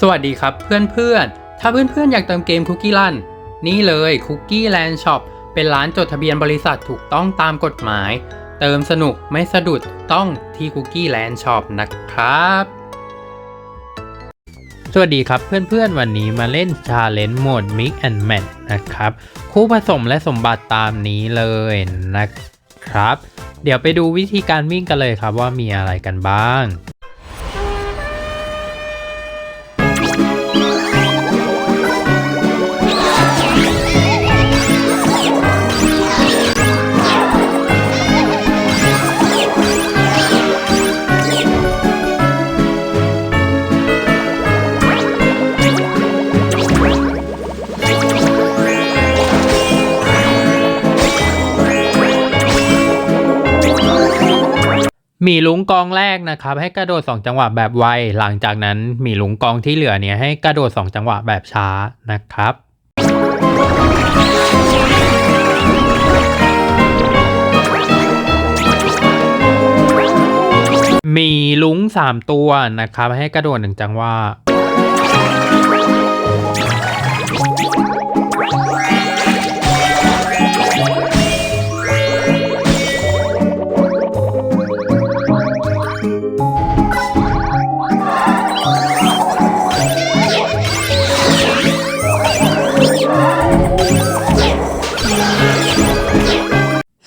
สวัสดีครับเพื่อนๆ ถ้าเพื่อนๆ อยากเติมเกมคุกกี้ลันนี่เลยคุกกี้แลนด์ช็อปเป็นร้านจดทะเบียนบริษัทถูกต้องตามกฎหมาย เติมสนุกไม่สะดุดต้องที่คุกกี้แลนด์ช็อปนะครับ สวัสดีครับเพื่อนๆ วันนี้มาเล่นชาเลนจ์โหมด Mix and Match นะครับ คู่ผสมและสมบัติตามนี้เลยนะครับ เดี๋ยวไปดูวิธีการวิ่งกันเลยครับว่ามีอะไรกันบ้าง มีลุงกองแรกนะครับให้กระโดด 2 จังหวะแบบไว หลังจากนั้นมีลุงกองที่เหลือเนี่ยให้กระโดด 2 จังหวะแบบช้านะครับมีลุง3 ตัวนะครับให้กระโดด 1 จังหวะ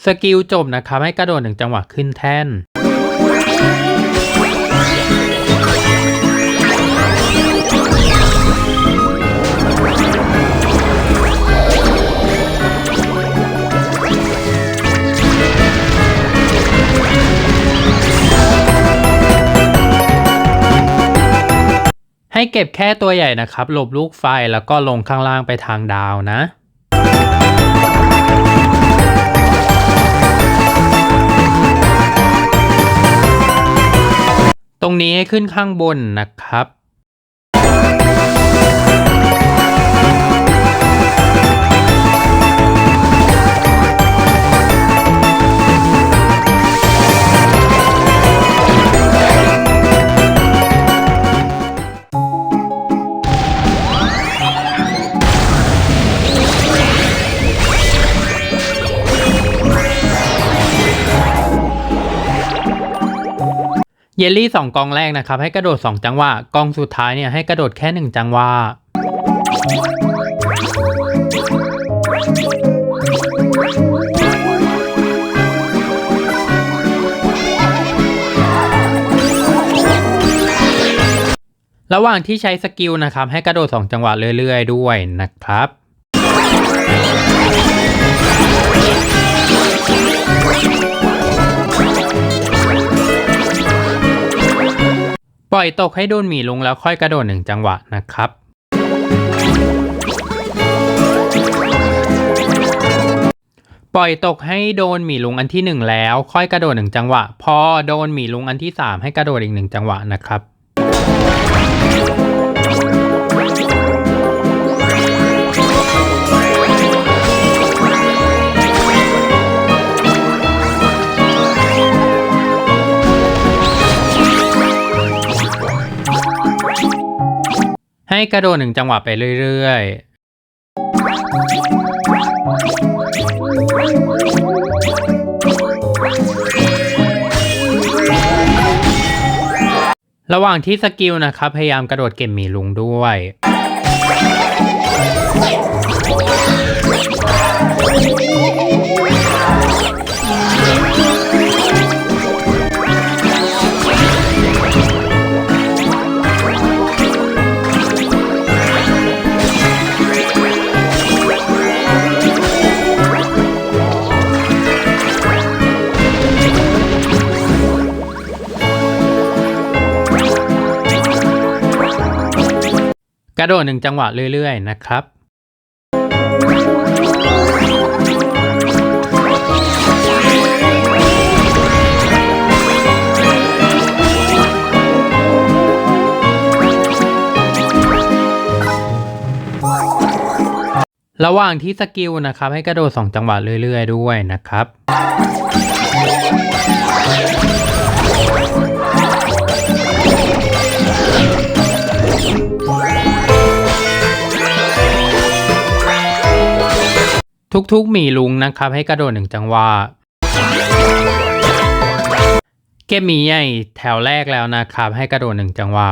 สกิลจบนะครับให้กระโดดหนึ่งจังหวะขึ้นแท่น ให้เก็บแค่ตัวใหญ่นะครับหลบลูกไฟแล้วก็ลงข้างล่างไปทางดาวนะ ตรงนี้ให้ขึ้นข้างบนนะครับ เยลลี่สองกองแรกนะครับ ให้กระโดด 2 จังหวะ กองสุดท้ายเนี่ยให้กระโดดแค่ 1 จังหวะ ระหว่างที่ใช้สกิลนะครับ ให้กระโดด 2 จังหวะเรื่อย ๆ ด้วยนะครับ ปล่อยตกให้โดนหมีลงแล้วค่อยกระโดดหนึ่งจังหวะนะครับปล่อยตกให้โดนหมีลุงอันที่หนึ่งแล้ว ค่อยกระโดดหนึ่งจังหวะ พอโดนหมีลุงอันที่สามให้กระโดดอีกหนึ่งจังหวะนะครับ ให้กระโดดหนึ่งจังหวะไปเรื่อยๆ ระหว่างที่สกิลนะครับ พยายามกระโดดเก็บหมีลุงด้วย กระโดดหนึ่งจังหวะเรื่อยๆ นะครับ ระหว่างที่สกิลนะครับ ให้กระโดด 2 จังหวะเรื่อยๆ ด้วยนะครับ ทุกๆ มีลุงนะครับ ให้กระโดดหนึ่งจังหวะเก็บหมีใหญ่แถวแรกแล้วนะครับ ให้กระโดดหนึ่งจังหวะ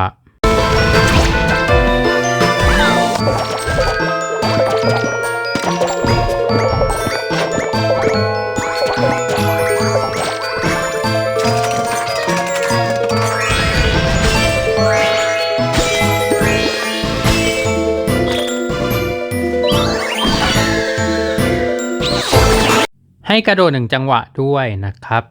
ให้กระโดดหนึ่งจังหวะด้วยนะครับ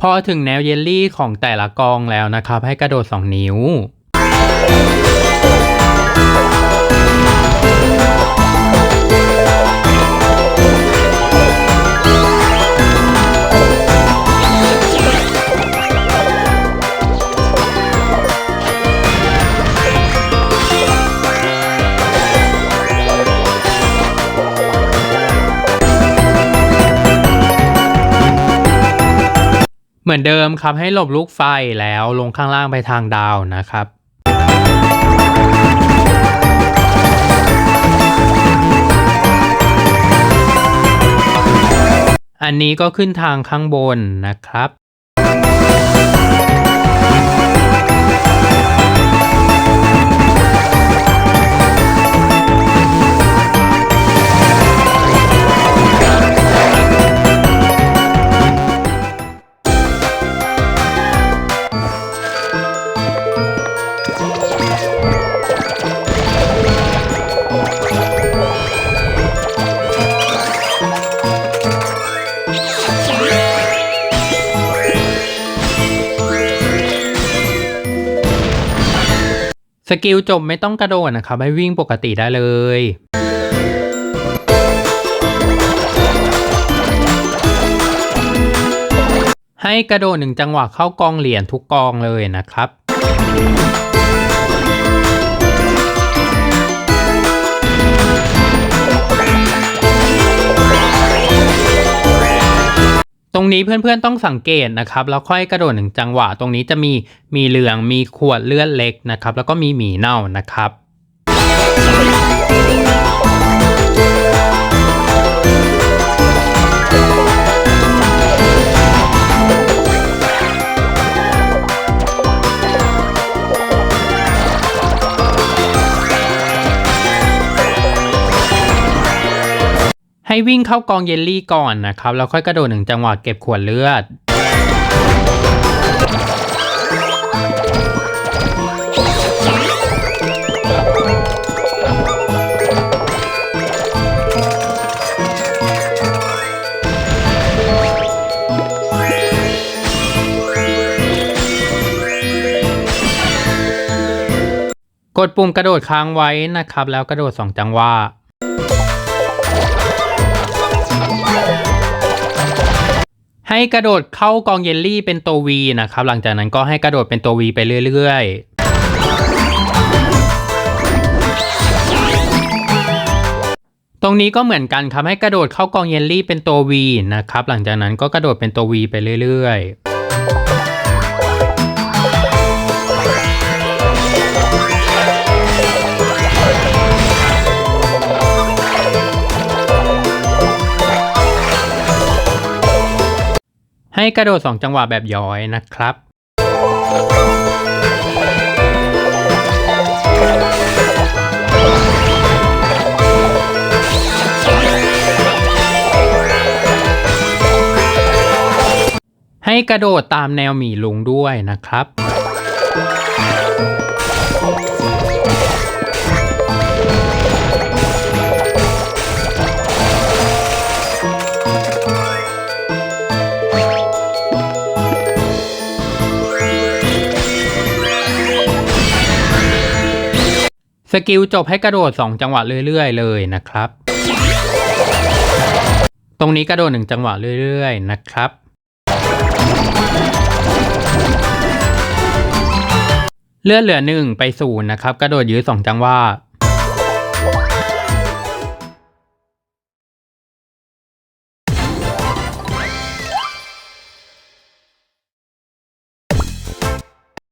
พอถึงแนวเยลลี่ของแต่ละกองแล้วนะครับ ให้กระโดด 2 นิ้ว เหมือนเดิมครับให้หลบลูกไฟแล้วลงข้างล่างไปทางดาวนะครับอันนี้ก็ขึ้นทางข้างบนนะครับ กิลจบไม่ต้องกระโดดนะครับ ให้วิ่งปกติได้เลยให้กระโดดหนึ่งจังหวะเข้ากองเหรียญทุกกองเลยนะครับ รงนี้เพื่อนๆต้องสังเกตนะครับแล้วค่อยกระโดดหนึ่งจังหวะ ตรงนี้จะมีมีเหลืองมีขวดเลือดเล็กนะครับ แล้วก็มีหมีเน่านะครับ ให้วิ่งเข้ากองเยลลี่ก่อนนะครับแล้วค่อยกระโดดหนึ่งจังหวะเก็บขวดเลือดกดปุ่มกระโดดค้างไว้นะครับ แล้วกระโดด 2 จังหวะ ให้กระโดดเข้ากองเยลลี่เป็นตัว V นะครับ หลังจากนั้นก็ให้กระโดดเป็นตัว V ไปเรื่อยๆตรงนี้ก็เหมือนกันครับให้กระโดดเข้ากองเยลลี่เป็นตัว V นะครับ หลังจากนั้นก็กระโดดเป็นตัว V ไปเรื่อยๆ ให้กระโดด 2 จังหวะแบบย้อยนะครับ ให้กระโดดตามแนวหมีลุงด้วยนะครับ สกิลจบให้กระโดด 2 จังหวะเรื่อยๆ เลยนะครับ ตรงนี้กระโดด 1 จังหวะเรื่อยๆ นะครับ เลื่อนเหลือ 1 ไปศูนย์นะครับ กระโดดยื้อ2 จังหวะ